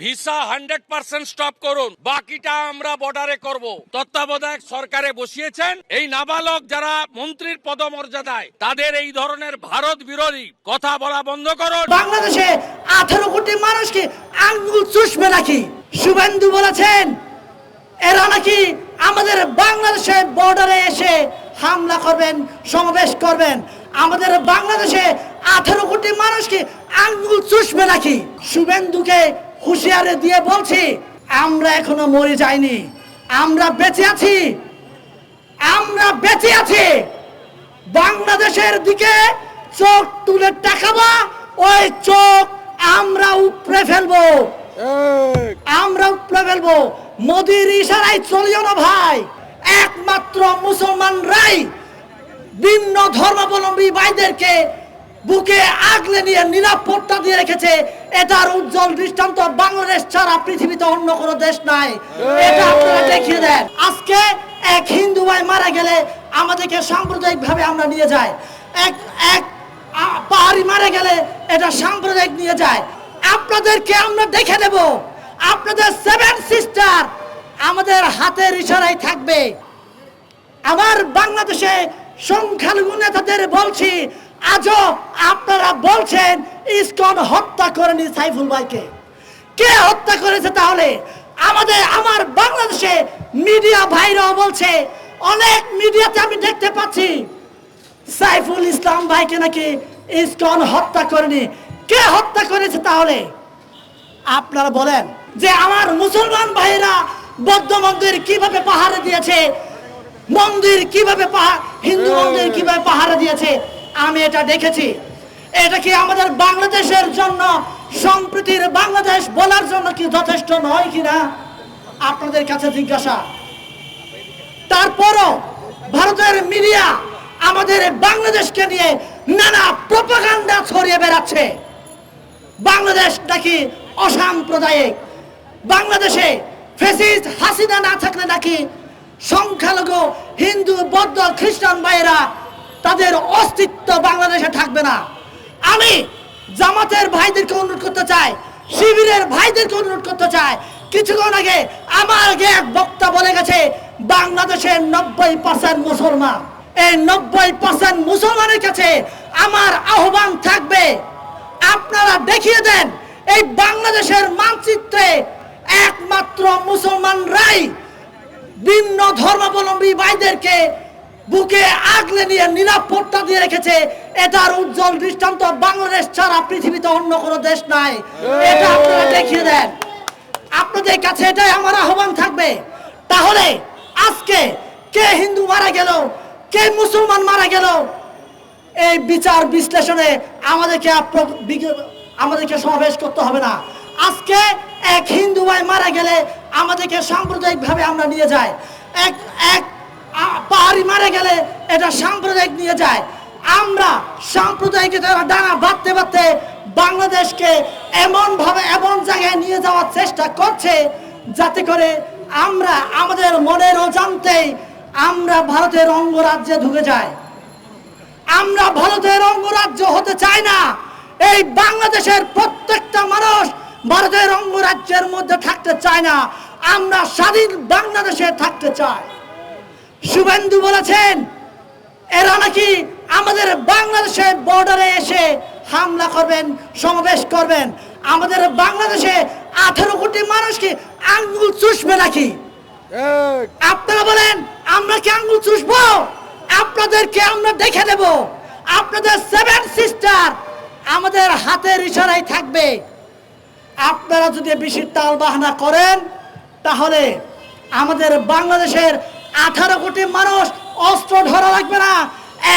Visa hundred percent stop করুন। বাকিটা আমরা বর্ডারে করব। তত্ত্বাবধায়ক সরকারে বসিয়েছেন। এই নাবালক যারা মন্ত্রীর পদমর্যাদায়, তাদের এই ধরনের ভারত বিরোধী কথা বলা বন্ধ করুন। বাংলাদেশে আঠারো কোটি মানুষকে আঙ্গুল চুষবে নাকি? শুভেন্দু বলেছেন, এরা নাকি আমাদের বাংলাদেশে বর্ডারে এসে হামলা করবেন, সমাবেশ করবেন। আমাদের বাংলাদেশে আঠারো কোটি মানুষকে আঙ্গুল চুষবে নাকি? শুভেন্দুকে হুঁশিয়ারে দিয়ে বলছি আমরা এখনও মরে যাইনি। আমরা বেঁচে আছি। আমরা বেঁচে আছি। বাংলাদেশের দিকে চোখ তুলে তাকাবা ওই চোখ আমরা উপড়ে ফেলব। আমরা উপড়ে ফেলব। মোদির ইশারায় চলিও না ভাই। একমাত্র মুসলমানরাই ভিন্ন ধর্মাবলম্বী ভাইদেরকে বুকে আগলে নিয়ে নিরাপত্তা দিয়ে রেখেছে এটার উজ্জ্বল দৃষ্টান্ত বাংলাদেশ ছাড়া পৃথিবীতে অন্য কোনো দেশ নাই। এটা আপনারা দেখিয়ে দেন। আজকে এক হিন্দু ভাই মারা গেলে আমাদেরকে সাম্প্রদায়িক ভাবে আমরা নিয়ে যাই। এক এক পাহাড়ি মারা গেলে এটা সাম্প্রদায়িক নিয়ে যায় আপনাদেরকে আমরা দেখে নেব। আপনাদের সেভেন সিস্টার আমাদের হাতের ইশারায় থাকবে। আমার বাংলাদেশে সংখ্যালঘু নেতাদের বলছি, আজও আপনারা বলছেন ইসকন হত্যা করেনি সাইফুল ভাইকে? কে হত্যা করেছে তাহলে? আমাদের, আমার বাংলাদেশে মিডিয়া ভাইরাও বলছে, অনেক মিডিয়াতে আমি দেখতে পাচ্ছি, সাইফুল ইসলাম ভাইকে নাকি ইসকন হত্যা করেনি? কে হত্যা করেছে তাহলে? আপনারা বলেন যে আমার মুসলমান ভাইরা বৌদ্ধ মন্দির কীভাবে পাহারা দিয়েছে, মন্দির কীভাবে হিন্দু মন্দির কীভাবে পাহারা দিয়েছে, আমি এটা দেখেছি। এটা কি আমাদের বাংলাদেশের জন্য, সম্প্রীতির বাংলাদেশ বলার জন্য কি যথেষ্ট নয় কিনা? আপনাদের কাছে জিজ্ঞাসা। তারপরও ভারতের মিডিয়া আমাদের বাংলাদেশকে নিয়ে নানা প্রপাগান্ডা ছড়িয়ে বেড়াচ্ছে। বাংলাদেশ নাকি অসাম্প্রদায়িক? বাংলাদেশে ফেসিস্ট হাসিনা না থাকলে নাকি সংখ্যালঘু, হিন্দু, বৌদ্ধ, খ্রিস্টান ভাইয়েরা তাদের অস্তিত্ব বাংলাদেশে থাকবে না? আমি জামাতের ভাইদেরকে অনুরোধ করতে চাই, শিবিরের ভাইদেরকে অনুরোধ করতে চাই। কিছুক্ষণ আগে আমার আগে এক বক্তা বলে গেছে, বাংলাদেশের নব্বই পার্সেন্ট মুসলমান। এই নব্বই পার্সেন্ট মুসলমানের কাছে আমার আহ্বান থাকবে। আপনারা দেখিয়ে দেন, এই বাংলাদেশের মানচিত্রে একমাত্র মুসলমানরাই ভিন্ন ধর্মাবলম্বী ভাইদেরকে বুকে আগলে নিয়ে নিরাপত্তা দিয়ে রেখেছে এটার উজ্জ্বল দৃষ্টান্ত বাংলাদেশ ছাড়া পৃথিবীতে অন্য কোনো দেশ নাই। এটা আপনারা দেখিয়ে দেন। আপনাদের কাছে এটাই আমার আহ্বান থাকবে। তাহলে আজকে কে হিন্দু মারা গেল, কে মুসলমান মারা গেল, এই বিচার বিশ্লেষণে আমাদেরকে আমাদেরকে সমাবেশ করতে হবে না। আজকে এক হিন্দু ভাই মারা গেলে আমাদেরকে সাম্প্রদায়িক ভাবে আমরা নিয়ে যাই। এক এক পাহাড়ি মারা গেলে এটা সাম্প্রদায়িক নিয়ে যায়। আমরা সাম্প্রদায়িক ডানা বাঁধতে বাঁধতে বাংলাদেশকে এমন ভাবে এমন জায়গায় নিয়ে যাওয়ার চেষ্টা করছে, যাতে করে আমরা আমাদের মনের অজান্তেই আমরা ভারতের অঙ্গরাজ্যে ঢুকে যাই। আমরা ভারতের অঙ্গরাজ্য হতে চাই না। এই বাংলাদেশের প্রত্যেকটা মানুষ ভারতের অঙ্গরাজ্যের মধ্যে থাকতে চায় না। আমরা স্বাধীন বাংলাদেশে থাকতে চাই। শুভেন্দু বলেছেন, এরা নাকি আমাদের বাংলাদেশের বর্ডারে এসে হামলা করবেন সমাবেশ করবেন। আমাদের বাংলাদেশে আঠারো কোটি মানুষকে আঙ্গুল চুষবে নাকি? আপনারা বলেন আমরা কি আঙ্গুল চুষবো? আপনাদেরকে আমরা দেখে দেব। আপনাদের সেভেন সিস্টার আমাদের হাতের ইশারায় থাকবে। আপনারা যদি বেশি তাল বাহানা করেন তাহলে আমাদের বাংলাদেশের আঠারো কোটি মানুষ অস্ত্র ধরা লাগবে না।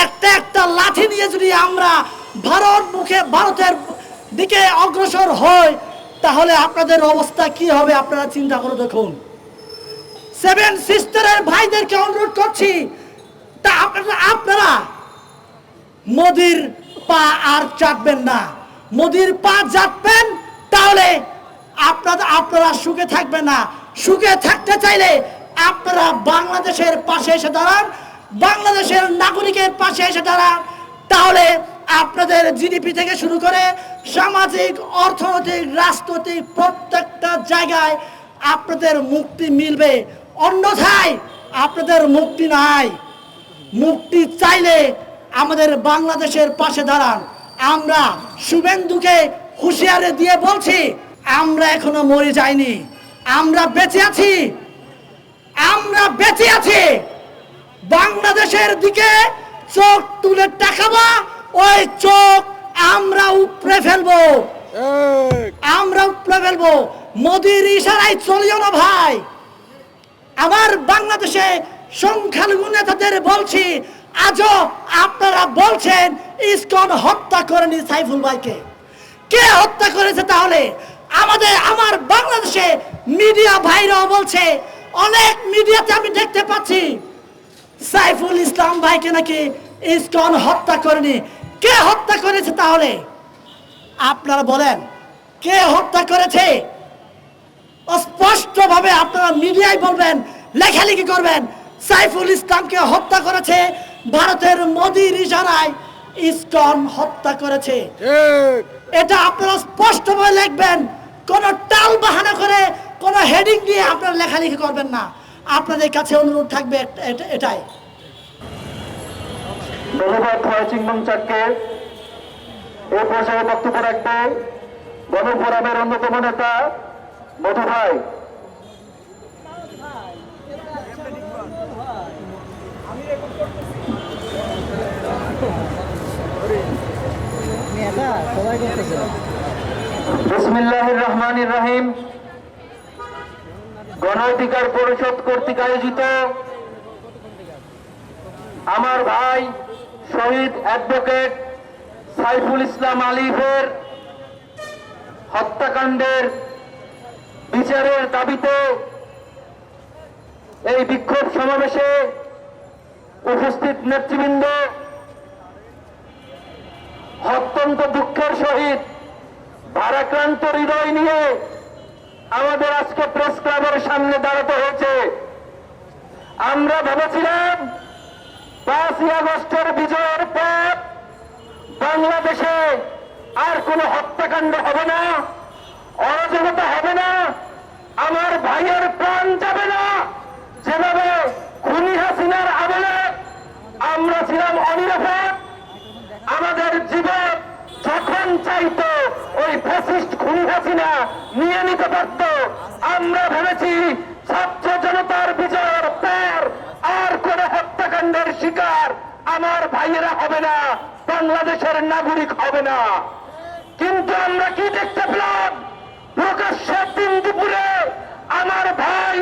একটা একটা লাঠি নিয়ে যদি আমরা ভারত মুখে ভারতের দিকে অগ্রসর হই, তাহলে আপনাদের অবস্থা কি হবে আপনারা চিন্তা করে দেখুন। সেভেন সিস্টারের ভাইদেরকে অনুরোধ করছি, তা আপনারা আপনারা মোদির পা আর চাটবেন না। মোদির পা চাটবেন, তাহলে আপনারা আপনারা সুখে থাকবেন না। সুখে থাকতে চাইলে আপনারা বাংলাদেশের পাশে এসে দাঁড়ান। বাংলাদেশের নাগরিকের পাশে এসে দাঁড়ান। তাহলে আপনাদের জিডিপি থেকে শুরু করে সামাজিক, অর্থনৈতিক, রাজনৈতিক প্রত্যেকটা জায়গায় আপনাদের মুক্তি মিলবে। অন্যথায় আপনাদের মুক্তি নাই। মুক্তি চাইলে আমাদের বাংলাদেশের পাশে দাঁড়ান। আমরা শুভেন্দুকে হুঁশিয়ারি দিয়ে বলছি, আমরা এখনও মরে যাইনি। আমরা বেঁচে আছি। আমরা বেঁচে আছি। বাংলাদেশের দিকে চোখ তুলে তাকাবা ওই চোখ আমরা উপড়ে ফেলব। আমরা উপড়ে ফেলব। মোদির ইশারায় চলিও না ভাই। আমার বাংলাদেশে সংখ্যালঘু নেতাদের বলছি আজও আপনারা বলছেন ইসকন হত্যা করেনি সাইফুল ভাইকে। কে হত্যা করেছে তাহলে? আমাদের আমার বাংলাদেশে মিডিয়া ভাইরাও বলছে অনেক মিডিয়াতে আমি দেখতে পাচ্ছি। সাইফুল ইসলাম ভাইকে নাকি ইসকন হত্যা করেনি? কে হত্যা করেছে তাহলে? আপনারা বলেন কে হত্যা করেছে? স্পষ্টভাবে আপনারা মিডিয়ায় বলবেন লেখালেখি করবেন সাইফুল ইসলামকে হত্যা করেছে ভারতের মোদির ইশারায় ইসকন হত্যা করেছে। এটা আপনারা স্পষ্টভাবে লিখবেন কোনো টাল বাহানা করে কোনো হেডিং দিয়ে আপনারা লেখালেখি করবেন না। আপনাদের কাছে অনুরোধ থাকবে এট- এট- এটাই। ধন্যবাদ খোয়া চিংবং চাককে এই পর্যায়ে বক্তব্য রাখবে গণফোরামের অন্যতম নেতা মধু ভাই। রহমান রহিম। গণ অধিকার পরিষদ কর্তৃক আয়োজিত। আমার ভাই শহীদ অ্যাডভোকেট সাইফুল ইসলাম আলিফের হত্যাকাণ্ডের বিচারের দাবিতে এই বিক্ষোভ সমাবেশে উপস্থিত নেতৃবৃন্দ, অত্যন্ত দুঃখের সহিত ভারাক্রান্ত হৃদয় নিয়ে আমাদের আজকে প্রেস ক্লাবের সামনে দাঁড়াতে হয়েছে। আমরা ভেবেছিলাম পাঁচই আগস্টের বিজয়ের পর বাংলাদেশে আর কোনো হত্যাকাণ্ড হবে না, অরাজকতা হবে না। আমার ভাইয়ের প্রাণ নিয়ে নিতে পারত আমরা ভেবেছি ছাত্র জনতার বিজয়ের পর আর কোন হত্যাকাণ্ডের শিকার আমার ভাইয়েরা হবে না, বাংলাদেশের নাগরিক হবে না। কিন্তু আমরা কি দেখতে পেলাম? প্রকাশ্যে দিন দুপুরে আমার ভাই